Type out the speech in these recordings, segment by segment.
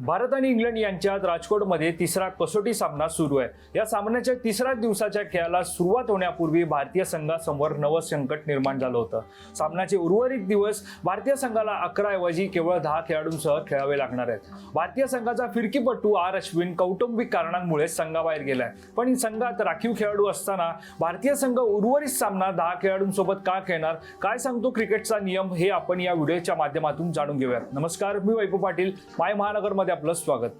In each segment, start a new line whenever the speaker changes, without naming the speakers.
भारत आणि इंग्लंड यांच्यात राजकोटमध्ये तिसरा कसोटी सामना सुरू आहे. या सामन्याच्या तिसऱ्या दिवसाच्या खेळाला सुरुवात होण्यापूर्वी भारतीय संघासमोर नवं संकट निर्माण झालं होतं. सामन्याचे उर्वरित दिवस भारतीय संघाला अकरा ऐवजी केवळ दहा खेळाडूंसह खेळावे लागणार आहेत. भारतीय संघाचा फिरकीपटू आर. अश्विन कौटुंबिक कारणांमुळे संघाबाहेर गेलाय. पण संघात राखीव खेळाडू असताना भारतीय संघ उर्वरित सामना दहा खेळाडूंसोबत का खेळणार काय सांगतो क्रिकेटचा नियम हे आपण या व्हिडिओच्या माध्यमातून जाणून घेऊयात. नमस्कार मी वैभव पाटील माय महानगरमध्ये. आपलं स्वागत.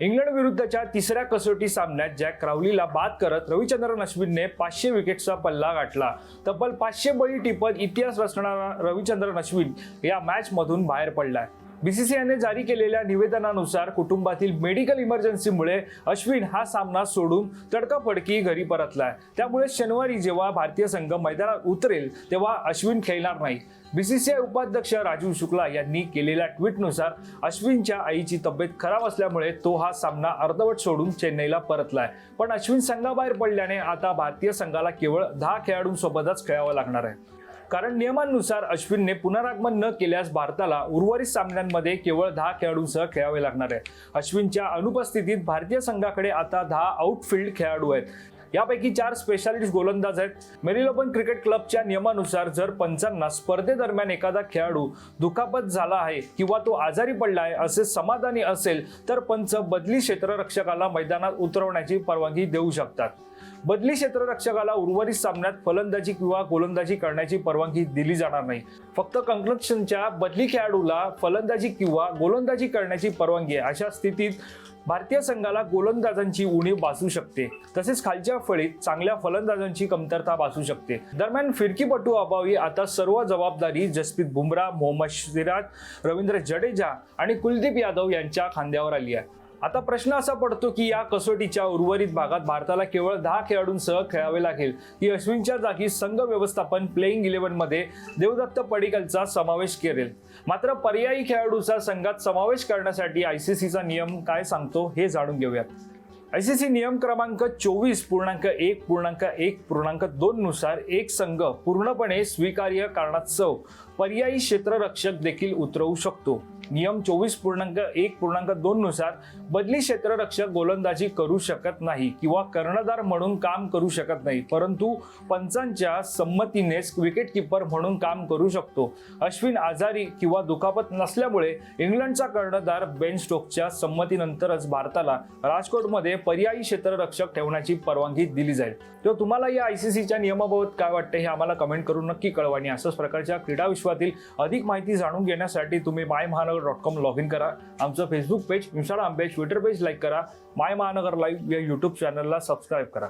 इंग्लंड विरुद्धच्या तिसऱ्या कसोटी सामन्यात जॅक क्राऊलीला बाद करत रविचंद्रन अश्विनने पाचशे विकेटचा पल्ला गाठला. तब्बल पाचशे बळी टिपत इतिहास रचणारा रविचंद्रन अश्विन या मॅच मधून बाहेर पडलाय. बीसीसीआयने जारी केलेल्या निवेदनानुसार कुटुंबातील मेडिकल इमर्जन्सीमुळे अश्विन हा सामना सोडून तडकाफडकी घरी परतलाय. त्यामुळे शनिवारी जेव्हा भारतीय संघ मैदानात उतरेल तेव्हा अश्विन खेळणार नाही. बीसीसीआय उपाध्यक्ष राजीव शुक्ला यांनी केलेल्या ट्विटनुसार अश्विनच्या आईची तब्येत खराब असल्यामुळे तो हा सामना अर्धवट सोडून चेन्नईला परतलाय. पण अश्विन संघाबाहेर पडल्याने आता भारतीय संघाला केवळ दहा खेळाडूंसोबतच खेळावं लागणार आहे. कारण नियमांनुसार अश्विनने पुनरागमन न केल्यास भारताला उर्वरित सामन्यांमध्ये केवळ दहा खेळाडूंसह खेळावे लागणार आहे. अश्विनच्या अनुपस्थितीत भारतीय संघाकडे आता दहा आउटफील्ड खेळाडू आहेत. यापैकी चार स्पेशालिस्ट गोलंदाज आहेत. मेरिलोपन क्रिकेट क्लबच्या नियमानुसार जर पंचांना स्पर्धेदरम्यान एखादा खेळाडू दुखापत झाला आहे किंवा तो आजारी पडला आहे असे समाधानी असेल तर पंच बदली क्षेत्ररक्षकाला मैदानात उतरवण्याची परवानगी देऊ शकतात. बदली क्षेत्ररक्षकाला उर्वरित सामन्यात फलंदाजी किंवा गोलंदाजी करण्याची परवानगी दिली जाणार नाही. फक्त कंक्लक्शनच्या बदली खेळाडूला फलंदाजी किंवा गोलंदाजी करण्याची परवानगी आहे. अशा स्थितीत भारतीय संघाला गोलंदाजांची उणीव भासू शकते. तसेच खालच्या फळीत चांगल्या फलंदाजांची कमतरता भासू शकते. दरम्यान फिरकीपटू अभावी आता सर्व जबाबदारी जसप्रीत बुमराह मोहम्मद सिराज रवींद्र जडेजा आणि कुलदीप यादव यांच्या खांद्यावर आली आहे. आता प्रश्न असा पडतो की या कसोटीच्या उर्वरित भागात भारताला केवळ दहा खेळाडूंसह खेळावे लागेल. की अश्विनच्या जागी संघ व्यवस्थापन प्लेईंग इलेव्हनमध्ये देवदत्त पडिकलचा समावेश करेल मात्र पर्यायी खेळाडूचा संघात समावेश करण्यासाठी आयसीसीचा नियम काय सांगतो हे जाणून घेऊयात. आयसीसी नियम क्रमांक चोवीस पूर्णांक एक पूर्णांक एक पूर्णांक दोन नुसार एक संघ पूर्णपणे स्वीकार्य कारणास्तव पर्यायी क्षेत्ररक्षक देखील उतरवू शकतो. नियम चोवीस पूर्णांक एक पूर्णांक दोन नुसार बदली क्षेत्ररक्षक गोलंदाजी करू शकत नाही किंवा कर्णधार म्हणून काम करू शकत नाही परंतु पंचांच्या संमतीनेच विकेट किपर म्हणून काम करू शकतो. अश्विन आजारी किंवा दुखापत नसल्यामुळे इंग्लंडचा कर्णधार बेन स्टोकच्या संमतीनंतरच भारताला राजकोटमध्ये पर्यायी क्षेत्ररक्षक ठेवण्याची परवानगी दिली जाईल. तर तुम्हाला या आयसीसीच्या नियमाबाबत काय वाटते हे आम्हाला कमेंट करून नक्की कळवा आणि अशाच प्रकारच्या क्रीडा विश्वातील अधिक माहिती जाणून घेण्यासाठी तुम्ही माय महानगर डॉट कॉम लॉग इन करा. आमचं Facebook page Instagram page Twitter page like करा. माय महानगर लाईव्ह या यूट्यूब चॅनलला सबस्क्राईब करा.